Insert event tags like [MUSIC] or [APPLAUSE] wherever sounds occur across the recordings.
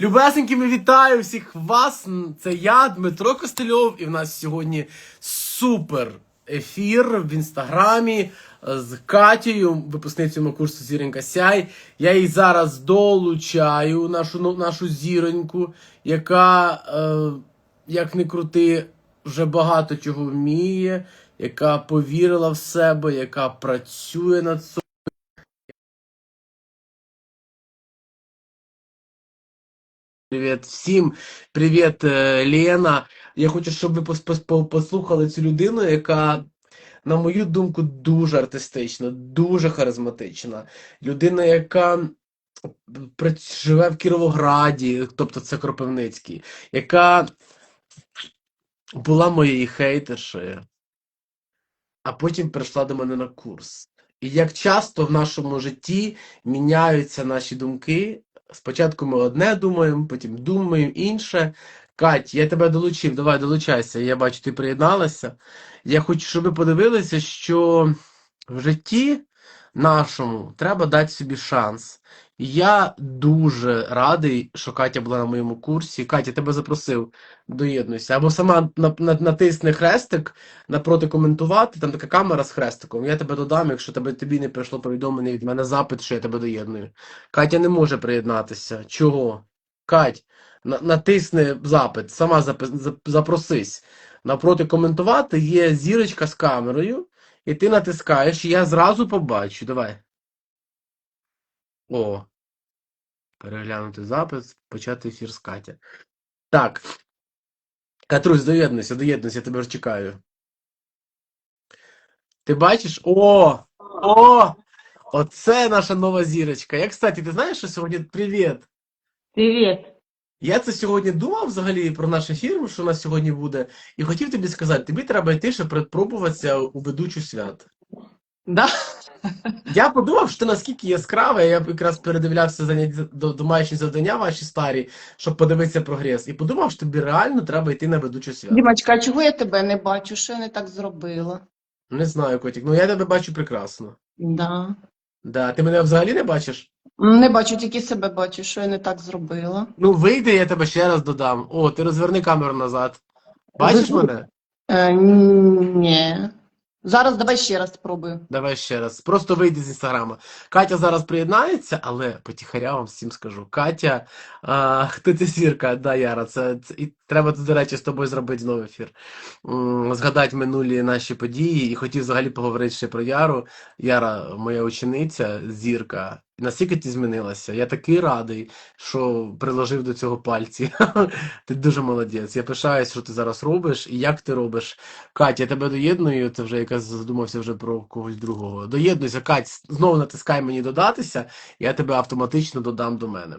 Любесенькими вітаю всіх вас. Це я, Дмитро Костельов, і в нас сьогодні супер ефір в інстаграмі з Катією, випускницею курсу Зіронька Сяй. Я їй зараз долучаю нашу, ну, нашу зіроньку, яка, е, як не крути, вже багато чого вміє, яка повірила в себе, яка працює над собою. Привіт всім, привіт, е, Лена. Я хочу, щоб ви пос- пос- по- послухали цю людину, яка, на мою думку, дуже артистична, дуже харизматична. Людина, яка живе в Кіровограді, тобто це Кропивницький, яка була моєю хейтершею, а потім прийшла до мене на курс. І як часто в нашому житті міняються наші думки. Спочатку ми одне думаємо, потім думаємо інше. Кать, я тебе долучив, давай долучайся. Я бачу, ти приєдналася. Я хочу, щоб ви подивилися, що в житті нашому треба дати собі шанс. Я дуже радий, що Катя була на моєму курсі. Катя, тебе запросив, доєднуйся. Або сама на- на- натисни хрестик напроти коментувати, там така камера з хрестиком. Я тебе додам, якщо тебе, тобі не прийшло повідомлення від мене запит, що я тебе доєдную. Катя не може приєднатися. Чого? Кать, натисни запит, сама запросись. Напроти коментувати є зірочка з камерою, і ти натискаєш, і я зразу побачу. Давай. О. Переглянути запис, почати ефір з Катя. Так. Катрусь, доєднуйся, доєднуйся, я тебе чекаю. Ти бачиш? О! О! Оце наша нова зірочка. Я, кстати, ти знаєш, що сьогодні привіт. Привіт. Я це сьогодні думав взагалі про наш ефір, що у нас сьогодні буде, і хотів тобі сказати, тобі треба йти, щоб предпробуватися у ведучу свят. Да? Я подумав, що ти наскільки яскрава, я якраз передивлявся заняття до домашні завдання ваші старі, щоб подивитися прогрес. І подумав, що тобі реально треба йти на ведучу свят. Дімочка, а чого я тебе не бачу? Що я не так зробила? Не знаю, котик. Ну я тебе бачу прекрасно. Да. Да, ти мене взагалі не бачиш? Не бачу, тільки себе бачу, що я не так зробила. Ну вийди, я тебе ще раз додам. О, ти розверни камеру назад. Бачиш Розверну. мене? Е, ні. Зараз давай ще раз спробую. Давай ще раз. Просто вийди з інстаграма. Катя зараз приєднається, але потіхаря вам всім скажу. Катя, а, [LAUGHS] хто це зірка? Да, Яра, це, це треба до речі, з тобою зробити знову ефір. Згадати минулі наші події і хотів взагалі поговорити ще про Яру. Яра, моя учениця, зірка. Наскільки ти змінилася? Я такий радий, що приложив до цього пальці. [LAUGHS] Ти дуже молодець. Я пишаюсь, що ти зараз робиш і як ти робиш. Катя, я тебе доєдную, це вже якраз задумався вже про когось другого. Доєднуйся, Кать, знову натискай мені додатися, я тебе автоматично додам до мене.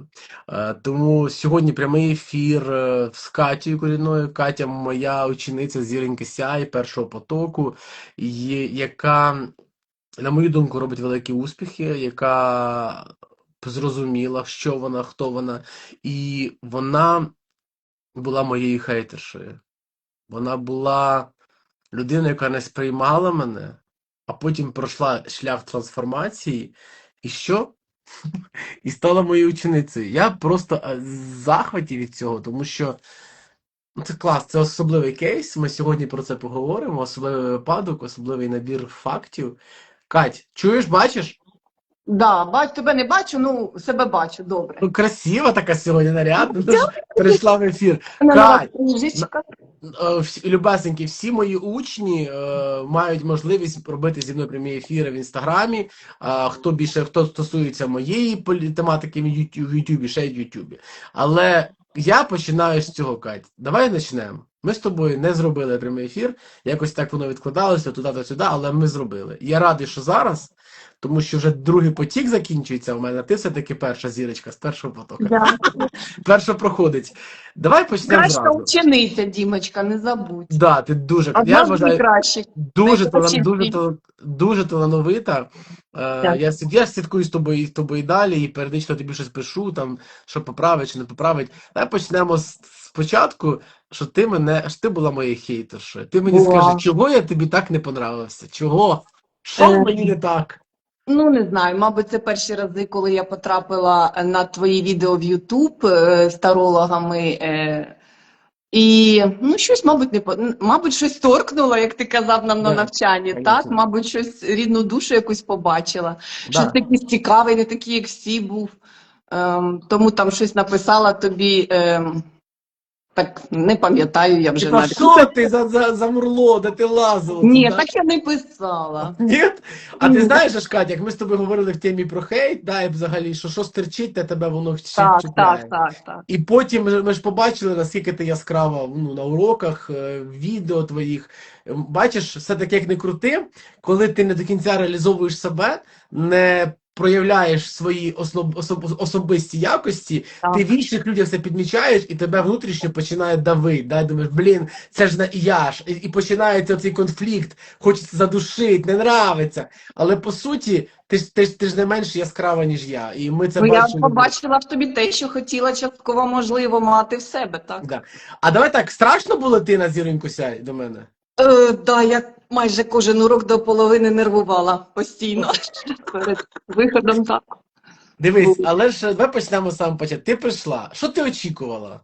Е, тому сьогодні прямий ефір е, з Катєю Корінною. Катя моя учениця Зіроньки Сяй першого потоку, яка, на мою думку, робить великі успіхи, яка зрозуміла, що вона, хто вона, і вона була моєю хейтершою. Вона була людина, яка не сприймала мене, а потім пройшла шлях трансформації, і що? [LAUGHS] І стала моєю ученицею. Я просто е, в захваті від цього, тому що це клас, це особливий кейс. Ми сьогодні про це поговоримо. Особливий випадок, особливий набір фактів. Кать, чуєш, бачиш? Да, бач, тебе не бачу, ну себе бачу, добре. Ну, красива така сьогодні нарядна. Прийшла в ефір. Кать. Е, всі- Любесенькі, всі мої учні е, мають можливість робити зі мною прямі ефіри в інстаграмі. А хто більше хто стосується моєї тематики в Ютубі, ще й в Ютубі. Але я починаю з цього, Кать. Давай почнемо. Ми з тобою не зробили прямий ефір. Якось так воно відкладалося туди та сюди, але ми зробили. Я радий, що зараз, тому що вже другий потік закінчується в мене. Ти все-таки перша зірочка з першого потоку. Да. [LAUGHS] Перша проходить. Давай почнемо Краща зразу. учениця, Дімочка, не забудь. Да, ти дуже я вважаю, дуже, талан, дуже, дуже талановита. Е, Так. я, я слідкую з тобою, з тобою і далі, і періодично тобі щось пишу, там, що поправить, чи не поправить. Давай почнемо з, спочатку, що ти мене, що ти була моєю хейтершою. Ти мені Була. скажи, чого я тобі так не понравився? Чого? Що Е. мені не так? Ну, не знаю, мабуть, це перші рази, коли я потрапила на твої відео в Ютуб е, з тарологами. Е, і ну, щось, мабуть, не по- мабуть, щось торкнуло, як ти казав нам на Да, навчанні, конечно. так? Мабуть, щось рідну душу якусь побачила. Щось Да. такий цікавий, не такий, як всі був. Ем, тому там щось написала тобі. Ем, так не пам'ятаю я вже Типа, навіть. що ти за, за, за мурло, де ти лазила? Ні, туди? так я не писала. Ні? А Ні. ти знаєш, Катя, як ми з тобою говорили в темі про хейт, да, і взагалі, що що стерчить, те тебе воно ще Так, чіпляє. так, так, так. І потім ми ж- ми ж побачили, наскільки ти яскрава ну, на уроках, е, відео твоїх. Бачиш, все таки як не крути, коли ти не до кінця реалізовуєш себе, не проявляєш свої основ, особ, особисті якості, Так. ти в інших людях це підмічаєш, і тебе внутрішньо починає давити. Да? Думаєш, блін, це ж не я ж. І, і починається цей конфлікт, хочеться задушити, не нравиться. Але по суті, ти ж ти, ж- ти ж не менш яскрава, ніж я. І ми це Ну, я побачила в тобі те, що хотіла частково можливо мати в себе, так? Да. А давай так, страшно було ти на зіроньку сяй до мене? Е, да, я майже кожен урок до половини нервувала постійно [LAUGHS] перед виходом. Так. Дивись, але ж давай почнемо з самого початку. Ти прийшла. Що ти очікувала?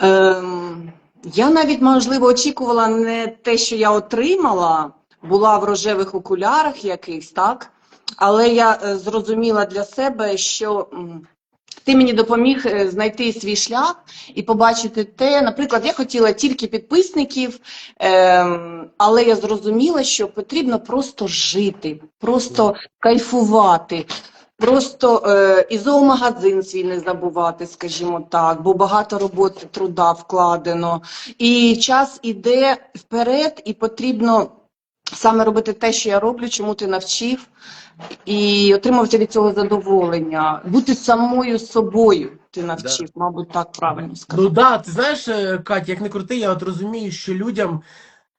Ем, я навіть, можливо, очікувала не те, що я отримала, була в рожевих окулярах якихось, так? Але я е, зрозуміла для себе, що м, ти мені допоміг е, знайти свій шлях і побачити те. Наприклад, я хотіла тільки підписників, ем, але я зрозуміла, що потрібно просто жити, просто кайфувати. Просто е, і зоомагазин свій не забувати, скажімо так, бо багато роботи труда вкладено. І час іде вперед, і потрібно саме робити те, що я роблю, чому ти навчив, і отримувати від цього задоволення. Бути самою собою ти навчив, мабуть, так правильно сказати. Ну да, ти знаєш, е, Катя, як не крути, я от розумію, що людям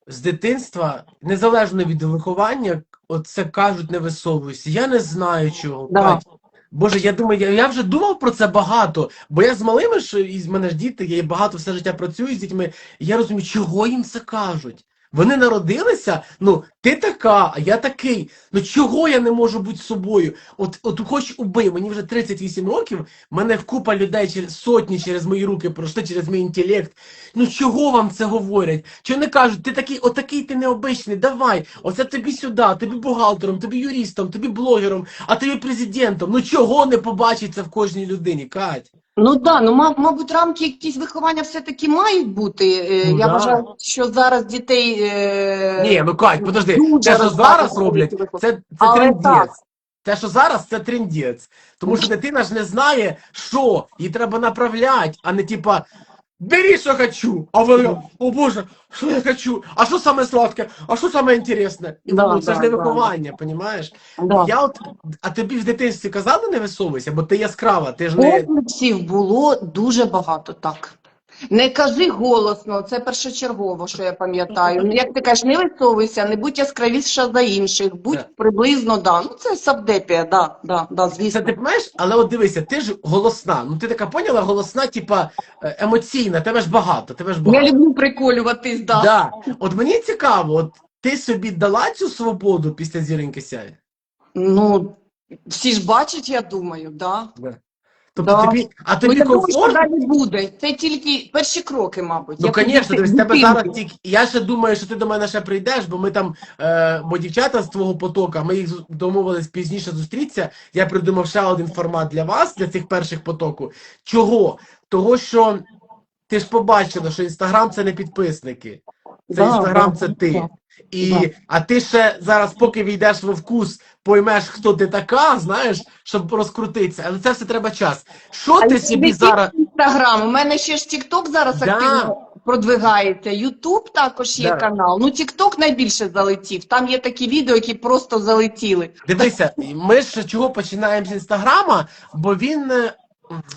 з дитинства, незалежно від виховання, оце кажуть, не висовуйся. Я не знаю чого. Да. Кать. Боже, я думаю, я, я вже думав про це багато, бо я з малими ж, і з мене ж діти, я багато все життя працюю з дітьми, і я розумію, чого їм це кажуть. Вони народилися, ну, ти така, а я такий. Ну чого я не можу бути собою? От, от хоч убий, мені вже 38 років, мене купа людей через сотні через мої руки пройшли, через мій інтелект. Ну чого вам це говорять? Чого не кажуть, ти такий, отакий ти необичний, давай, оце тобі сюди, тобі бухгалтером, тобі юристом, тобі блогером, а тобі президентом. Ну чого не побачиться в кожній людині, Кать? Ну да, ну мав, мабуть, рамки якісь виховання все-таки мають бути. Е, Ну я да. вважаю, що зараз дітей. Е... Ні, ну Кать, подожди, дуже те, що зараз роблять, це, це Але трендець. Те, що зараз, це трендець. Тому що дитина ж не знає, що, їй треба направляти, а не типа. Бери, що хочу, а вона, о Боже, що я хочу, а що саме сладке, а що саме інтересне? І Да, ну, це ж да, не да. виховання, понімаєш? Да. Я от, а тобі в дитинстві казали не висовуйся, бо ти яскрава, ти ж не. Комплексів було дуже багато, так. Не кажи голосно, це першочергово, що я пам'ятаю. Ну, як ти кажеш, не висовуйся, не будь яскравіша за інших, будь Да. приблизно, да. Ну, це савдепія, да, да, да, Це ти знаєш, але от дивися, ти ж голосна. Ну ти така поняла, голосна, типа е, емоційна, тебе ж багато, тебе ж Я багато. люблю приколюватись, да. Да. От мені цікаво, от ти собі дала цю свободу після зіроньки сяє? Ну, всі ж бачать, я думаю, да. Тобто Да. тобі, а Ну, тобі я думаю, що далі буде. Це тільки перші кроки, мабуть. Ну, звісно, дивись, тебе зараз тільки. Я ще думаю, що ти до мене ще прийдеш, бо ми там, е, бо дівчата з твого потока, ми їх домовились пізніше зустрітися. Я придумав ще один формат для вас, для цих перших потоку. Чого? Того, що ти ж побачила, що інстаграм це не підписники. Це Да, інстаграм да, це ти. І, а ти ще зараз, поки війдеш во вкус, поймеш, хто ти така, знаєш, щоб розкрутитися. Але це все треба час. Що А ти собі зараз. Інстаграм. У мене ще ж Тікток зараз Да. активно продвигається. Ютуб також є Да. канал. Ну, Тікток найбільше залетів. Там є такі відео, які просто залетіли. Дивися, ми ж чого починаємо з інстаграма, бо він, е,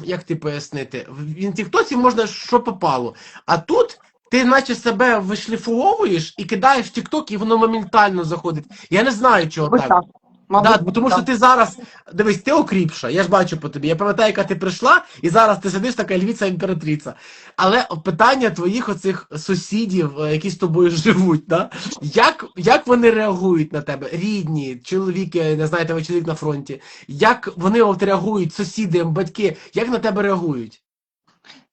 як ти пояснити, в Тіктоці можна що попало. А тут ти наче себе вишліфовуєш і кидаєш в Тікток, і воно моментально заходить. Я не знаю, чого Ось так. так. Мабуть, Да, бо тому що ти зараз, дивись, ти окріпша, я ж бачу по тобі. Я пам'ятаю, яка ти прийшла, і зараз ти сидиш така львіця імператриця. Але питання твоїх оцих сусідів, е, які з тобою [LAUGHS] живуть, да? як, як вони реагують на тебе? Рідні, чоловіки, не знаєте, ви чоловік на фронті. Як вони от реагують, сусіди, батьки, як на тебе реагують?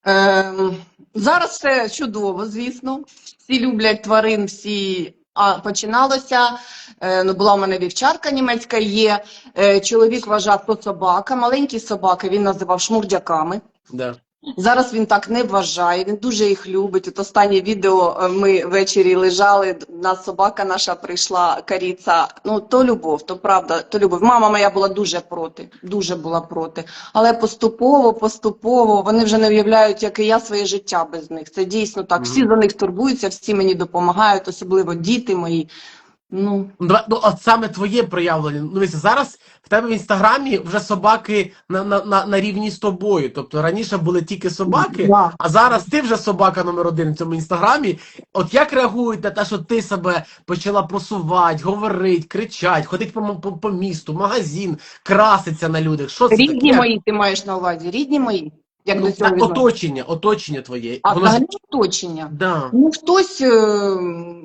Ем, зараз все чудово, звісно. Всі люблять тварин, всі. А починалося, е, ну була в мене вівчарка німецька є. Е, чоловік вважав то собака, маленькі собаки він називав шмурдяками. Да. Зараз він так не вважає, він дуже їх любить. От останнє відео е, ми ввечері лежали, нас собака наша прийшла, каріця. Ну, то любов, то правда, то любов. Мама моя була дуже проти, дуже була проти. Але поступово, поступово вони вже не уявляють, як і я своє життя без них. Це дійсно так. Всі за них турбуються, всі мені допомагають, особливо діти мої. Ну, Ну, давай, ну, от саме твоє проявлення. Ну, дивися, зараз в тебе в інстаграмі вже собаки на, на, на, на рівні з тобою. Тобто раніше були тільки собаки, да. а зараз ти вже собака номер один в цьому інстаграмі. От як реагують на те, що ти себе почала просувати, говорити, кричати, ходити по, по, по місту, магазин, краситься на людях? Що це рідні таке? мої, ти маєш на увазі, рідні мої. Як Ну, до цього та- оточення, оточення твоє. А Воно взагалі оточення. да. Ну, хтось е,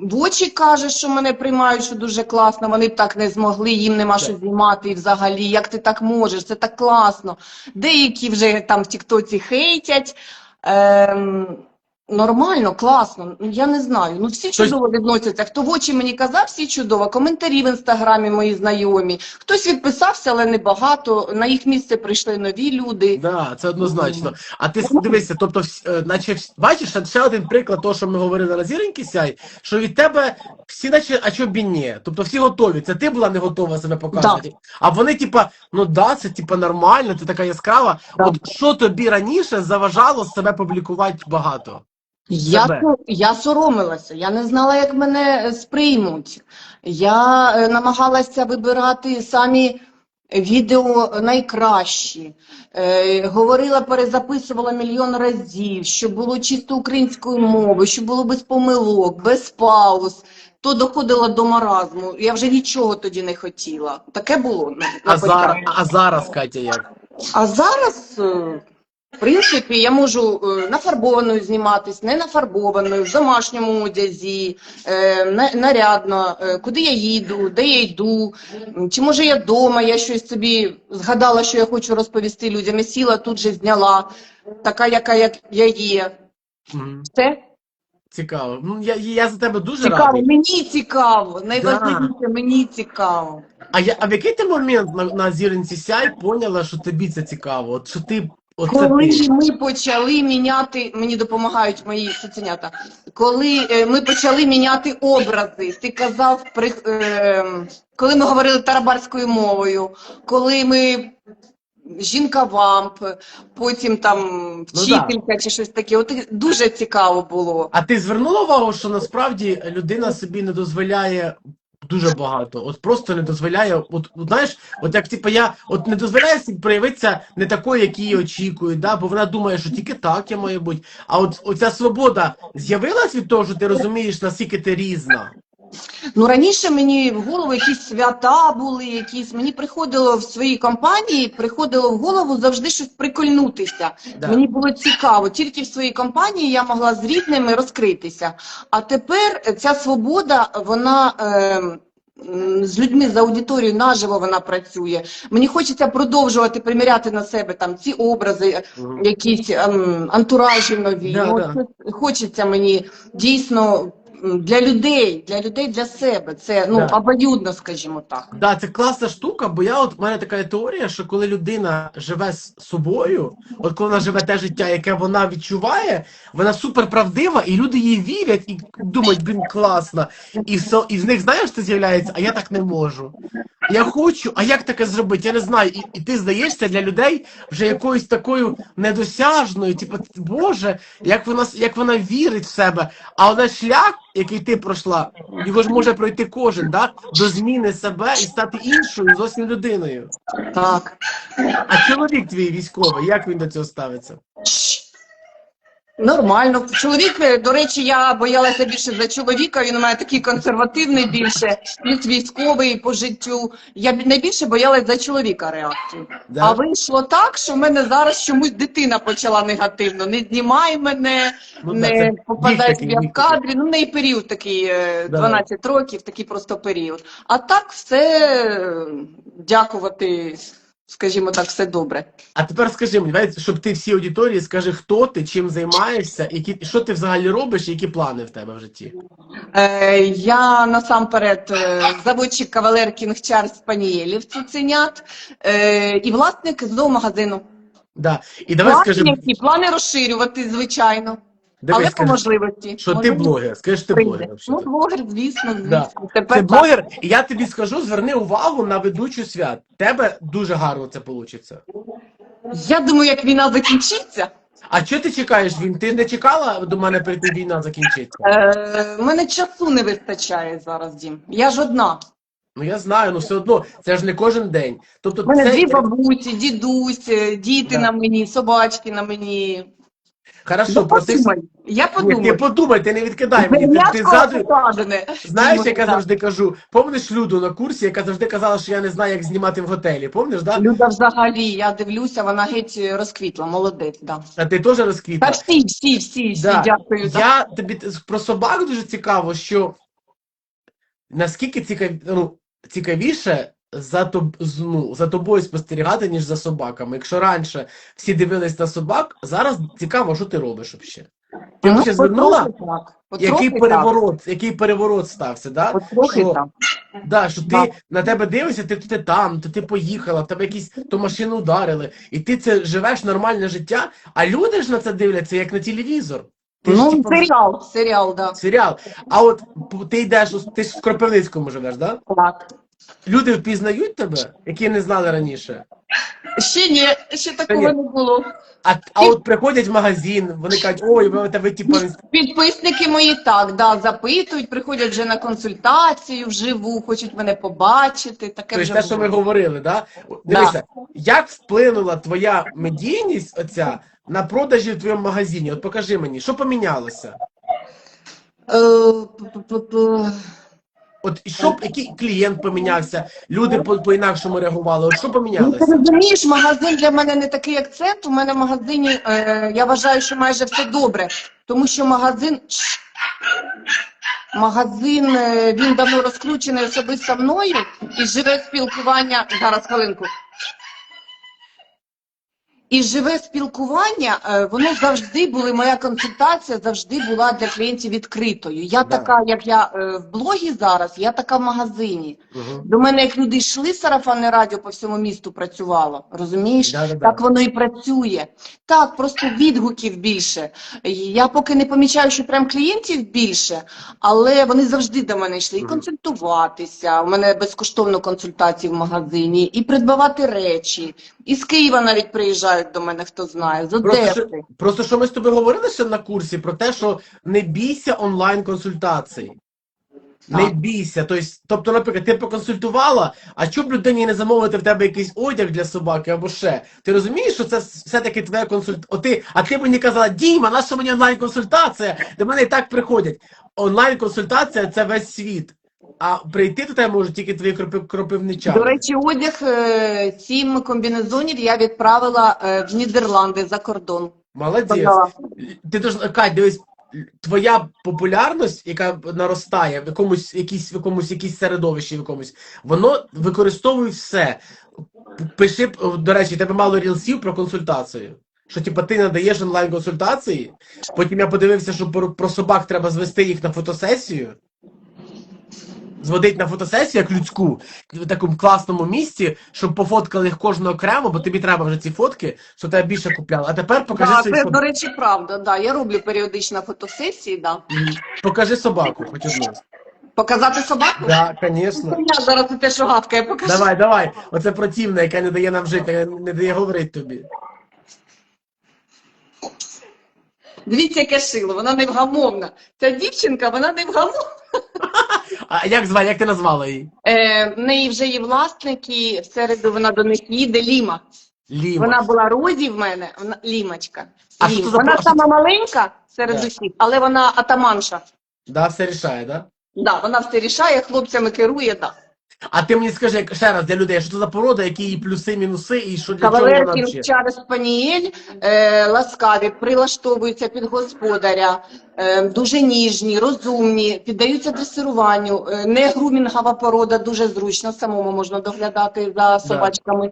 в очі каже, що мене приймають, що дуже класно, вони б так не змогли, їм нема що знімати і взагалі, як ти так можеш, це так класно. Деякі вже там в Тіктоці хейтять. Ем, нормально, класно, ну я не знаю. Ну всі чудово відносяться. Хто в очі мені казав, всі чудово. Коментарі в інстаграмі мої знайомі. Хтось відписався, але не багато. На їх місце прийшли нові люди. Да, це однозначно. А ти дивися, тобто, е, наче бачиш, ще- один приклад того, що ми говорили на зіроньки сяй, що від тебе всі, наче, а чо б ні? Тобто всі готові. Це ти була не готова себе показувати. А вони, типа, ну да, це типа нормально, ти така яскрава. Да. От що тобі раніше заважало себе публікувати багато? Я, я соромилася, я не знала, як мене е, сприймуть. Я е, намагалася вибирати самі відео найкращі. Е, говорила, перезаписувала мільйон разів, щоб було чисто українською мовою, щоб було без помилок, без пауз. То доходила до маразму. Я вже нічого тоді не хотіла. Таке було. А зараз, а зараз, Катя, як? А зараз, в принципі, я можу е, нафарбованою зніматись, не нафарбованою, в домашньому одязі, на- нарядно, е, куди я їду, де я йду, чи може я вдома, я щось собі згадала, що я хочу розповісти людям, я сіла, тут же зняла, така, яка як я є. Все Цікаво. Ну, я, я за тебе дуже цікаво, радий. мені цікаво, найважливіше, мені цікаво. А, я, а в який ти момент на, на зіронці сяй поняла, що тобі це цикаво? От що ти. Оце Коли ти. ми почали міняти, мені допомагають мої цуценята, коли е, ми почали міняти образи, ти казав, при, е, коли ми говорили тарабарською мовою, коли ми жінка вамп, потім там Ну вчителька чи щось таке, от дуже цікаво було. А ти звернула увагу, що насправді людина собі не дозволяє дуже багато. От просто не дозволяє. От, знаєш, от як типу я от не дозволяє собі проявитися не такою, як її очікують, да? бо вона думає, що тільки так я маю бути. А от оця свобода з'явилась від того, що ти розумієш, наскільки ти різна. Ну раніше мені в голову якісь свята були, якісь мені приходило в своїй компанії, приходило в голову завжди щось прикольнутися. Да. Мені було цікаво. Тільки в своїй компанії я могла з рідними розкритися. А тепер ця свобода, вона. Е, з людьми за аудиторією наживо вона працює. Мені хочеться продовжувати приміряти на себе там ці образи, якісь ем, антуражі нові. Да, да. Хочеться мені дійсно для людей, для людей, для себе. Це ну Да. обоюдно, скажімо так. Да, це класна штука, бо я от в мене така теорія, що коли людина живе з собою, от коли вона живе те життя, яке вона відчуває, вона супер правдива, і люди їй вірять і думають, блін, класно. І все, і в них знаєш, це з'являється, а я так не можу. Я хочу, а як таке зробити? Я не знаю. І, і ти здаєшся для людей вже якоюсь такою недосяжною, типу, Боже, як вона як вона вірить в себе. А вона шлях, який ти пройшла, його ж може пройти кожен, да? до зміни себе і стати іншою зовсім людиною. Так. А чоловік твій військовий, як він до цього ставиться? Нормально. Чоловік, е, до речі, я боялася більше за чоловіка. Він у мене такий консервативний більше, він військовий по життю. Я найбільше боялась за чоловіка реакцію. Да? А вийшло так, що в мене зараз чомусь дитина почала негативно. Не знімай мене, Ну, не це попадай собі в кадрі. Ну, в неї період такий е, Да. років, такий просто період. А так все е, дякувати, скажімо так, все добре. А тепер скажи мені, давай, щоб ти всій аудиторії скажи, хто ти, чим займаєшся, які, що ти взагалі робиш, які плани в тебе в житті. Е, я насамперед е, заводчик кавалер Кінг Чарльз Спанієлів цуценят е, і власник зоомагазину. Да. І давай Плани, скажи, які? плани розширювати, звичайно, давай але по скажи можливості. що ти блогер. Скажи, ти прийде. блогер. Ну, блогер, звісно, звісно. Да. Тепер Ти блогер, і я тобі скажу, зверни увагу на ведучу свят. Тебе дуже гарно це вийде. Я думаю, як війна закінчиться, А що ти чекаєш? Він ти не чекала до мене прийти війна закінчиться? е, мене часу не вистачає зараз, Дім. Я ж одна. Ну я знаю, ну все одно це ж не кожен день. Тобто, У мене це дві бабусі, дідусь, е, діти Да. на мені, собачки на мені. Хорошо, Ну, проси. подумай. Я Ні, подумаю. ти подумай, ти не відкидай мені. Ти, ти М'ясо знаєш, Думаю, як я завжди кажу, помниш Люду на курсі, яка завжди казала, що я не знаю, як знімати в готелі. Помниш, да? Люда взагалі, я дивлюся, вона геть розквітла, молодець, да. А ти теж Та всі, всі, всі, всі, Да. дякую. да. Я тобі про собак дуже цікаво, що наскільки цікав... ну, цікавіше за, тоб... ну, за тобою спостерігати, ніж за собаками. Якщо раніше всі дивились на собак, зараз цікаво, що ти робиш взагалі. Ти Ну, ще звернула, так, який переворот, який переворот стався, да? що- так. Да, що ти Да. на тебе дивишся, ти, ти там, то ти поїхала, в тебе якісь то машину ударили, і ти це живеш нормальне життя, а люди ж на це дивляться як на телевізор. Ти ж, Ну, типу, серіал, серіал, да. серіал. А от ти йдеш, ти ж в Кропивницькому живеш, да? Так. Люди впізнають тебе, які не знали раніше. Ще ні, ще такого ні. не було. А, а от приходять в магазин, вони кажуть, ой, ви типу. Підписники мої так, да, запитують, приходять вже на консультацію вживу, хочуть мене побачити. Таке Тобто вже те, що ми говорили, да? Дивися, як вплинула твоя медійність оця на продажі в твоєму магазині? От покажи мені, що помінялося? Е, що щоб який клієнт помінявся, люди по, по-інакшому реагували. От що помінялося? ти розумієш, магазин для мене не такий акцент. У мене в магазині, е, я вважаю, що майже все добре, тому що магазин. Магазин е, він давно розключений особисто мною і живе спілкування. Зараз хвилинку. І живе спілкування, е, воно завжди були, моя консультація завжди була для клієнтів відкритою. Я Да. така, як я е, в блогі зараз, я така в магазині. Угу. До мене як люди йшли, сарафанне радіо по всьому місту працювало. Розумієш? Да-да-да. Так воно і працює. Так, просто відгуків більше. Я поки не помічаю, що прям клієнтів більше, але вони завжди до мене йшли і консультуватися. У мене безкоштовно консультації в магазині, і придбавати речі. І з Києва навіть приїжджають до мене, хто знає, з Просто що, просто що ми з тобою говорили ще на курсі про те, що не бійся онлайн-консультацій. Не бійся. Тобто, тобто, наприклад, ти поконсультувала, а чому б людині не замовити в тебе якийсь одяг для собаки або ще? Ти розумієш, що це все-таки твоя консультація? А ти мені казала, Діма, наша мені онлайн-консультація? До мене і так приходять. Онлайн-консультація це весь світ. А прийти до тебе можуть тільки твої кропи- кропивничани. До речі, одяг е, сім комбінезонів я відправила е, в Нідерланди за кордон. Молодець. Подала. Ти тож, Кать, дивись, твоя популярність, яка наростає в якомусь якійсь, в якомусь якійсь середовищі, в якомусь, воно використовує все. Пиши, до речі, тебе мало рілсів про консультацію. Що типу, ти надаєш онлайн-консультації, потім я подивився, що про собак треба звести їх на фотосесію. Зводить на фотосесію як людську в такому класному місці, щоб пофоткали їх кожного окремо, бо тобі треба вже ці фотки, що тебе більше купляли. А тепер покажи Да, свої це, фото- до речі, правда. Да. Я роблю періодично фотосесії, да. Покажи собаку, хоч одну. Показати собаку? Да, звісно. Я зараз те, що гадка, я покажу. Давай, давай. Оце противна, яка не дає нам жити, не дає говорити тобі. Дивіться, яке шило, вона невгамовна. Ця дівчинка, вона невгамовна. А як звали, як ти назвала її? Е, в неї вже є власник, і в середу вона до них їде, Ліма. Ліма. Вона була Розі в мене, вона Лімочка. А Лім. що за Вона про- сама маленька серед Так. усіх, але вона атаманша. Да, все рішає, да? Да, вона все рішає, хлопцями керує, да. А ти мені скажи ще раз для людей, що це за порода, які її плюси, мінуси, і що для чого вона Кавалерки взагалі? Е, ласкаві, прилаштовуються під господаря, е, дуже ніжні, розумні, піддаються дресируванню. Е, не грумінгова порода, дуже зручно, самому можна доглядати за собачками.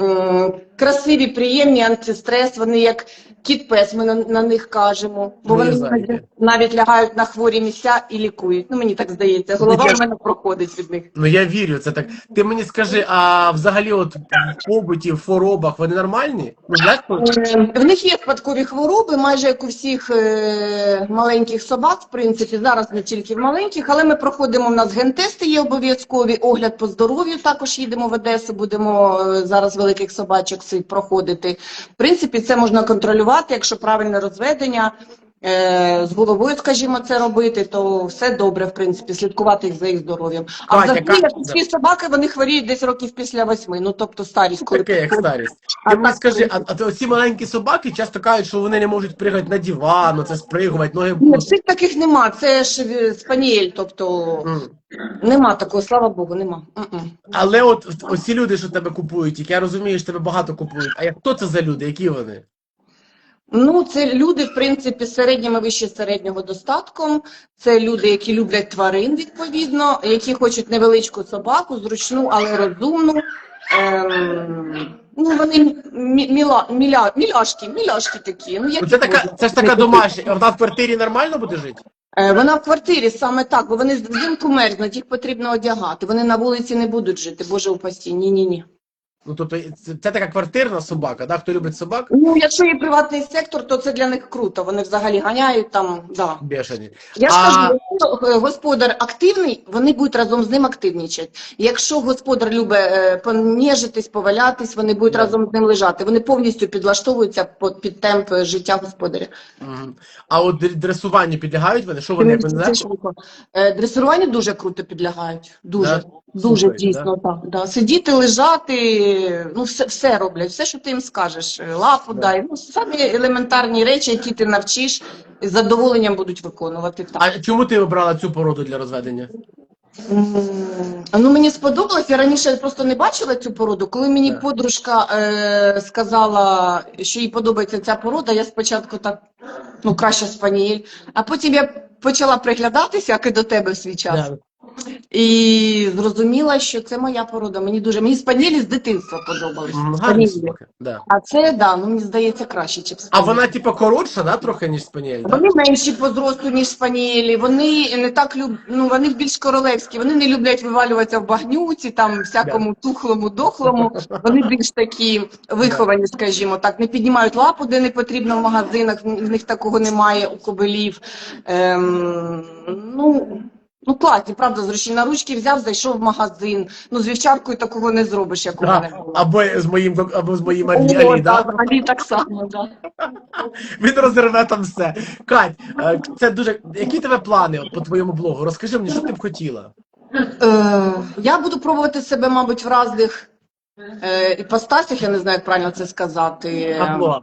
М, красиві, приємні, антистрес, вони як кіт-пес, ми на, на них кажемо. Бо вони Вилізають. навіть лягають на хворі місця і лікують. Ну, мені так здається, голова Я в мене проходить від них. Ну я вірю, це так. Ти мені скажи, а взагалі от в побуті, в хворобах вони нормальні? Ну, легко? Е, В них є спадкові хвороби, майже як у всіх е, маленьких собак, в принципі, зараз не тільки в маленьких, але ми проходимо, в нас гентести є обов'язкові, огляд по здоров'ю також їдемо в Одесу, будемо е, зараз великих собачок цих проходити. В принципі, це можна контролювати, якщо правильне розведення, е, з головою, скажімо, це робити, то все добре, в принципі, слідкувати їх за їх здоров'ям. А взагалі, як всі собаки, вони хворіють десь років після восьми, ну тобто старість, коли Таке як старість. А так, скажи, а, а оці маленькі собаки часто кажуть, що вони не можуть пригати на диван, оце спригувати, ноги будуть. цих таких нема. Це ж спаніель, тобто М. нема такого, слава Богу, нема. Але от оці люди, що тебе купують, які я розумію, що тебе багато купують. А хто це за люди? Які вони? Ну, це люди, в принципі, і вище середнього достатком. Це люди, які люблять тварин, відповідно, які хочуть невеличку собаку, зручну, але розумну. Ем, ну, вони міла, міля, міляшки, міляшки такі. Ну, це така, це ж така домашня. Вона в квартирі нормально буде жити? Е, Вона в квартирі саме так, бо вони взимку мерзнуть, їх потрібно одягати. Вони на вулиці не будуть жити, боже упасті. Ні-ні-ні. Ну тобто це, це така квартирна собака, да? хто любить собак, Ну, якщо є приватний сектор, то це для них круто. Вони взагалі ганяють там. Да. бешені. Я А- кажу, якщо е, господар активний, вони будуть разом з ним активнічати. Якщо господар любить е, понежитись, повалятись, вони будуть Да. разом з ним лежати. Вони повністю підлаштовуються під, під темп е, життя господаря. Мгм. А от др- дресуванню підлягають вони? Що вони як Дресируванню дуже круто підлягають. Дуже. Да? Дуже Слухай, дійсно так. Да. Сидіти, лежати, ну все, все роблять, все, що ти їм скажеш. Е, Лапу Да. дай. Ну, самі елементарні речі, які ти навчиш, з задоволенням будуть виконувати. Так. А чому ти обрала цю породу для розведення? Ну, мені сподобалось. Я раніше просто не бачила цю породу. Коли мені Так. подружка е, сказала, що їй подобається ця порода, я спочатку так, ну, краще спанієль. А потім я почала приглядатися, як і до тебе в свій час. Да. І зрозуміла, що це моя порода. Мені дуже мені спаніелі з дитинства. Гарні собаки. Да. А це да, ну мені здається краще, ніж А вона, типа, коротша, да, трохи, ніж спаніель, да? Вони менші по зросту, ніж спаніелі. Вони не так люб... ну вони більш королевські. Вони не люблять вивалюватися в багнюці, там всякому тухлому, дохлому. Вони більш такі виховані, скажімо так. Не піднімають лапу, де не потрібно в магазинах. В них такого немає у кобилів. Ем, ну. Ну, класні, правда, зручні на ручки взяв, зайшов в магазин. Ну, з вівчаркою такого не зробиш, як у мене було. Або з моїм або з моїм Алі, Алі, да? Алі так само, да. [LAUGHS] Він розірве там все. Кать, е, це дуже. Які тебе плани по твоєму блогу? Розкажи мені, що ти б хотіла? Е, я буду пробувати себе, мабуть, в різних е, іпостасях, я не знаю, як правильно це сказати. Амплуа.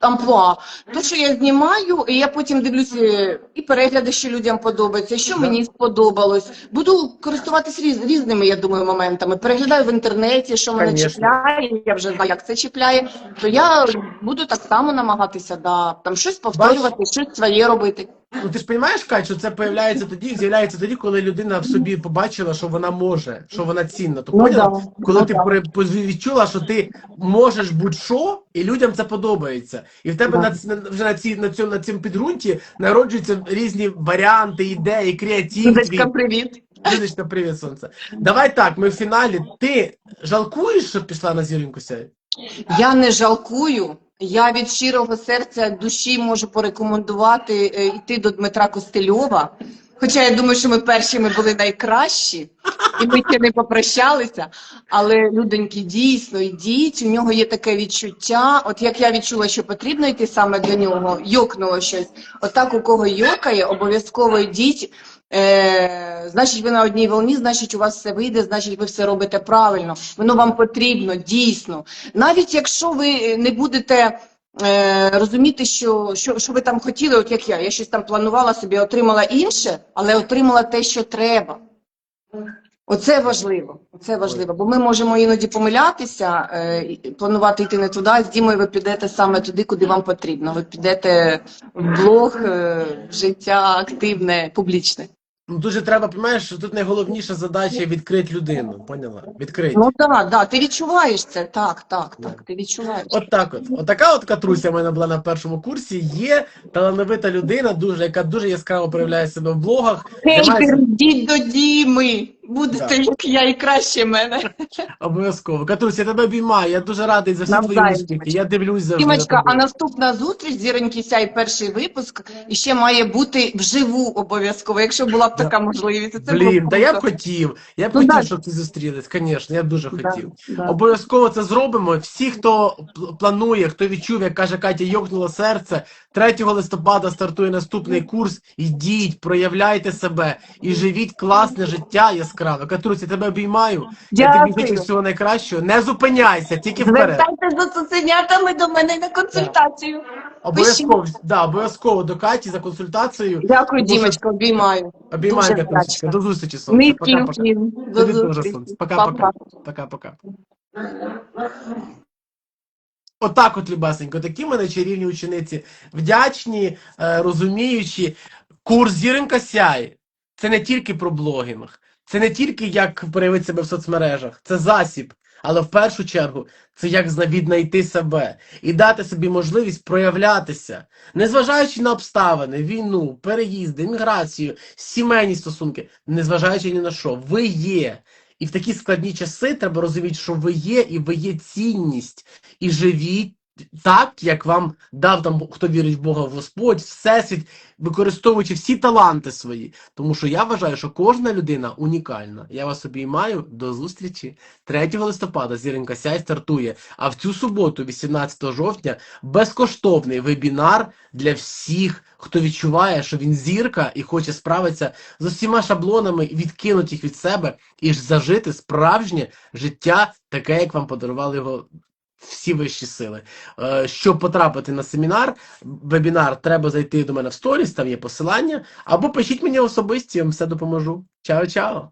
Амплуа. То, що я знімаю, і я потім дивлюся і перегляди, що людям подобається, що мені сподобалось. Буду користуватись різ, різними, я думаю, моментами. Переглядаю в інтернеті, що мене Конечно. чіпляє, я вже знаю, як це чіпляє. То я буду так само намагатися, да, там щось повторювати, щось своє робити. Ну ти ж розумієш, Кать, що це появляється тоді, з'являється тоді, коли людина в собі побачила, що вона може, що вона цінна. То Ну, поняла? да. Коли Ну, ти да. при- поз- відчула, що ти можеш будь-що, і людям це подобається. І в тебе Да. на, ц- на, вже на, ці, на, цьому, на цьому підґрунті народжуються різні варіанти, ідеї, креатив. твій. Привіт. Лідочка, привіт, сонце. Давай так, ми в фіналі. Ти жалкуєш, що пішла на зіринку сяй? Я не жалкую. Я від щирого серця душі можу порекомендувати е, йти до Дмитра Костельова. Хоча я думаю, що ми першими були найкращі, і ми ще не попрощалися. Але людоньки, дійсно, йдіть. У нього є таке відчуття. От як я відчула, що потрібно йти саме до нього, йокнуло щось. Отак, у кого йокає, обов'язково йдіть. Е, значить, ви на одній волні, значить, у вас все вийде, значить, ви все робите правильно. Воно вам потрібно, дійсно. Навіть якщо ви не будете е, розуміти, що, що, що ви там хотіли, от як я, я щось там планувала собі, отримала інше, але отримала те, що треба. Оце важливо. Оце важливо, бо ми можемо іноді помилятися, е, планувати йти не туди. З Дімою ви підете саме туди, куди вам потрібно. Ви підете в блог, е, в життя активне, публічне. Ну, Дуже треба, розумієш, що тут найголовніша задача відкрити людину. Поняла? Відкрити. Ну так, да, ти відчуваєш це. Так, так, так. Ти відчуваєш. От так от. Отака от катруся в мене була на першому курсі. Є талановита людина, дуже, яка дуже яскраво проявляє себе в блогах. Хейтер, Немає- дід до Діми. Будете, Да. як я, і краще мене. Обов'язково. Катрусь, я тебе обіймаю. Я дуже радий за всі твої успіхи. Я дивлюсь завжди. Дімочка, а наступна зустріч зіроньки сяй перший випуск і ще має бути вживу обов'язково, якщо була б така можливість. Це Блін, та я б хотів. Я б Ну, хотів, да. щоб ти зустрілись. Звісно, я б дуже хотів. да. Обов'язково це зробимо. Всі, хто пл- планує, хто відчув, як каже Катя, йокнуло серце. 3 листопада стартує наступний курс. Йдіть, проявляйте себе і живіть класне життя яскраве. Катрусь, я тебе обіймаю. Я тобі хочу всього найкращого. Не зупиняйся, тільки вперед. Звертайтеся за цуценятами до мене на консультацію. Обов'язково, да, обов'язково до Каті за консультацією. Дякую, Тому Дімочка, обіймаю. Обіймаю, Дуже Катрусечка. До зустрічі, сонце. Пока-пока. Пока-пока. Пока-пока. Отак от, любасенько, такі мене чарівні учениці, вдячні, е, розуміючі. Курс Зіронька сяє. Це не тільки про блогінг, це не тільки як проявити себе в соцмережах, це засіб. Але в першу чергу це як зна- віднайти себе і дати собі можливість проявлятися, незважаючи на обставини, війну, переїзди, міграцію, сімейні стосунки, незважаючи ні на що, ви є. І в такі складні часи треба розуміти, що ви є, і ви є цінність. І живіть так, як вам дав там хто вірить в Бога, в Господь, Всесвіт, використовуючи всі таланти свої. Тому що я вважаю, що кожна людина унікальна. Я вас обіймаю. До зустрічі. 3 листопада Зіренька Сяй стартує. А в цю суботу, 18 жовтня, безкоштовний вебінар для всіх, хто відчуває, що він зірка і хоче справитися з усіма шаблонами, відкинути їх від себе і ж зажити справжнє життя, таке, як вам подарували його всі вищі сили. Е, Щоб потрапити на семінар, вебінар, треба зайти до мене в сторіс, там є посилання, або пишіть мені особисті, я вам все допоможу. Чао-чао!